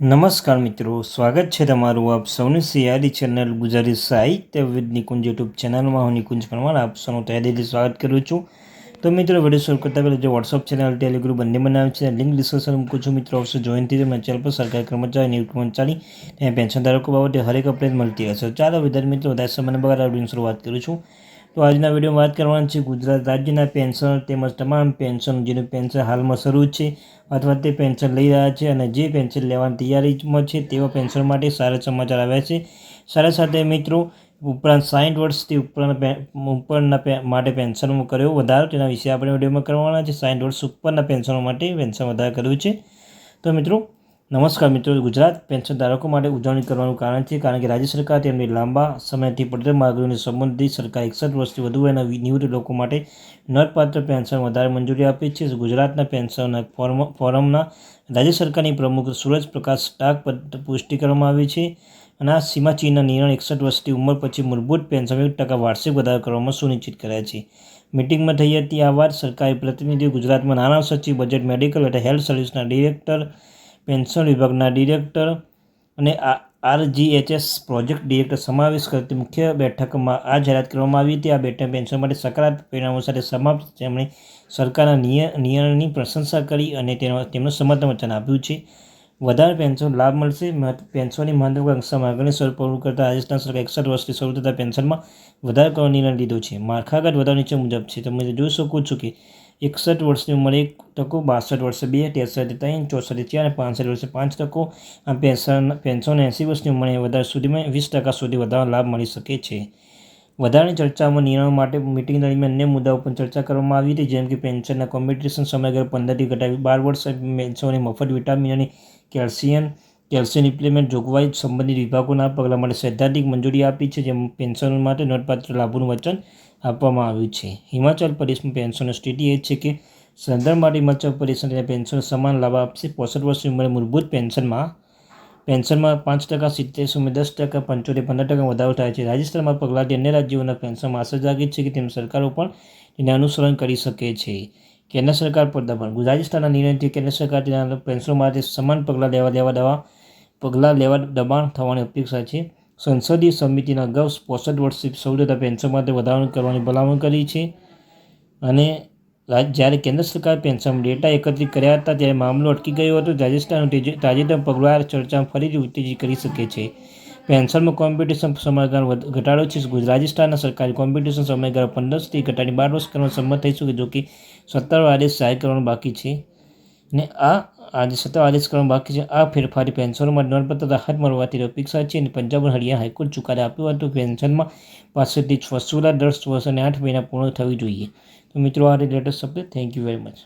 નમસ્કાર મિત્રો, સ્વાગત છે તમારું આપ સૌની સિયારી ચેનલ ગુજરાતી સાહિત્ય વિદ નિકુંજ યુટ્યુબ ચેનલમાં. હું નિકુંજ પરમાર, આપ સૌનું તહેદીથી સ્વાગત કરું છું. તો મિત્રો વીડિયો શરૂ કરતા પહેલાં જે વોટ્સઅપ ચેનલ ટેલિગ્રુપ બંને બનાવે છે લિંક ડિસ્કશન મૂકું છું. મિત્રો અવશ્ય જોઈન થઈ જાય ચેનલ પર સરકારી કર્મચારી નિવૃત્ત કર્મચારી અને પેન્શન ધારકો બાબતે હરેક અપડેટ મળતી હશે ચાલો વિદ્યાર્થી મિત્રો, વધારે સમયને બગાડ આવડીને શરૂઆત કરું છું. તો આજના વિડીયોમાં વાત કરવાની છે ગુજરાત રાજ્યના પેન્શન તેમજ તમામ પેન્શન જેનું પેન્શન હાલમાં શરૂ છે અથવા તે પેન્શન લઈ રહ્યા છે અને જે પેન્શન લેવાની તૈયારીમાં છે તેવા પેન્શન માટે સારા સમાચાર આવ્યા છે. સારા સાથે મિત્રો, ઉપરાંત સાઠ વર્ષથી ઉપરના ઉપરના માટે પેન્શન કર્યો વધારો, તેના વિશે આપણે વિડીયોમાં કરવાના છે. સાઠ વર્ષ ઉપરના પેન્શનો માટે પેન્શન વધારે કર્યું છે. તો મિત્રો નમસ્કાર મિત્રો, ગુજરાત પેન્શન ધારકો માટે ઉજવણી કરવાનું કારણ છે કારણ કે રાજ્ય સરકાર તેમની લાંબા સમયથી પડતર માગણીઓને સંબંધિત સરકાર એકસઠ વર્ષથી વધુ એના નિવૃત્ત લોકો માટે નોંધપાત્ર પેન્શન વધારે મંજૂરી આપી છે. ગુજરાતના પેન્શન ફોર્મ, ફોરમના રાજ્ય સરકારની પ્રમુખ સુરજ પ્રકાશ ટાક પુષ્ટિ કરવામાં આવી છે અને આ સીમાચીનના નિર્ણય એકસઠ વર્ષથી ઉંમર પછી મૂળભૂત પેન્શન એક ટકા વાર્ષિક વધારો કરવામાં સુનિશ્ચિત કર્યા છે. મિટિંગમાં થઈ હતી આ વાત સરકારી પ્રતિનિધિઓ ગુજરાતમાં નાણાં સચિવ, બજેટ, મેડિકલ અને હેલ્થ સર્વિસના ડિરેક્ટર પેન્શન વિભાગના ડિરેક્ટર અને આરજીએચએસ પ્રોજેક્ટ ડિરેક્ટર સમાવેશ કરતી મુખ્ય બેઠકમાં આ જાહેરાત કરવામાં આવી હતી. આ બેઠક પેન્શન માટે સકારાત્મક પરિણામો સાથે સમાપ્ત. તેમણે સરકારના નિર્ણયની પ્રશંસા કરી અને તેનો, તેમનું સમર્થન આપ્યું છે. વધારે પેન્શન લાભ મળશે. પેન્શનની મહત્વાકાંક્ષા માગણી સ્વરૂપ પૂરું કરતા રાજસ્થાન સરકાર એકસઠ વર્ષથી શરૂ થતા પેન્શનમાં વધારો કરવાનો નિર્ણય લીધો છે. માળખાગત વધારો નીચે મુજબ છે. તમે જોઈ શકો છો કે એકસઠ વર્ષની ઉંમરે એક ટકો, બાસઠ વર્ષે બે ત્રેસઠ ત્રણ, ચોસઠ ચાર અને પાંસઠ વર્ષે પાંચ ટકો, આ પેન્શન પેન્શન એંસી વર્ષની ઉંમરે વધારે સુધીમાં વીસ ટકા સુધી વધારો લાભ મળી શકે છે. વધારાની ચર્ચામાં નિર્ણયો માટે મિટિંગ દરમિયાન અન્ય મુદ્દાઓ પર ચર્ચા કરવામાં આવી હતી, જેમ કે પેન્શનના કોમ્પિટિશન સમયગાળો પંદરથી ઘટાડી બાર વર્ષ પેન્શનની મફત, વિટામિન અને કેલ્શિયમ કેલ્શિયમ ઇમ્પ્લિમેન્ટ જોગવાઈ સંબંધિત વિભાગોના પગલાં માટે સૈદ્ધાંતિક મંજૂરી આપી છે, જેમ પેન્શન માટે નોંધપાત્ર લાભોનું વચન આપવામાં આવ્યું છે. હિમાચલ પ્રદેશમાં પેન્શનની સ્થિતિ એ છે કે સંદર્ભ માટે હિમાચલ પ્રદેશને પેન્શન સમાન લાભ આપશે. પોસઠ વર્ષની ઉંમરે મૂળભૂત પેન્શનમાં પેન્શનમાં પાંચ ટકા, સિત્તેર સુમે દસ ટકા, પંચોતેર, પંદર ટકા વધારો થાય છે. રાજસ્થાનમાં પગલાંથી અન્ય રાજ્યોના પેન્શનમાં આશા જાગી છે કે તેમ સરકારો પણ તેને અનુસરણ કરી શકે છે. કેન્દ્ર સરકાર પર દબાણ. રાજસ્થાનના નિર્ણયથી કેન્દ્ર સરકાર તેના પેન્શનો માટે સમાન પગલાં લેવા લેવા દવા પગલાં લેવા દબાણ થવાની અપેક્ષા છે. સંસદીય સમિતિના અગાઉ પોસઠ વર્ષથી સૌ પેન્શન માટે વધારો કરવાની ભલામણ કરી છે. અને જ્યારે કેન્દ્ર સરકાર પેન્શન ડેટા એકત્રિત કર્યા હતા, ત્યારે મામલો અટકી ગયો હતો. રાજસ્થાન તાજેતર પગલાં ચર્ચામાં ફરીથી ઉત્તેજિત કરી શકે છે. પેન્શનમાં કોમ્પિટિશન સમયગાળો ઘટાડો છે. રાજસ્થાનના સરકારી કોમ્પિટિશન સમયગાળો પંદરથી ઘટાડી બાર વર્ષ કરવા સંમત થઈ શકે, જો કે સત્તાવાર આદેશ જાહેર કરવાનું બાકી છે. ને આ આજે સત્તા આદેશ કરવાનો બાકી છે. આ ફેરફારી પેન્શનોમાં નોંધપત્ર રાહત મળવાથી અપેક્ષા છે અને પંજાબ અને હરિયાણા હાઈકોર્ટ ચુકાદો આપ્યો હતો પેન્શનમાં પાસેથી વસૂલા દસ વર્ષ અને આઠ મહિના પૂર્ણ થવી જોઈએ. તો મિત્રો, આ latest update thank you very much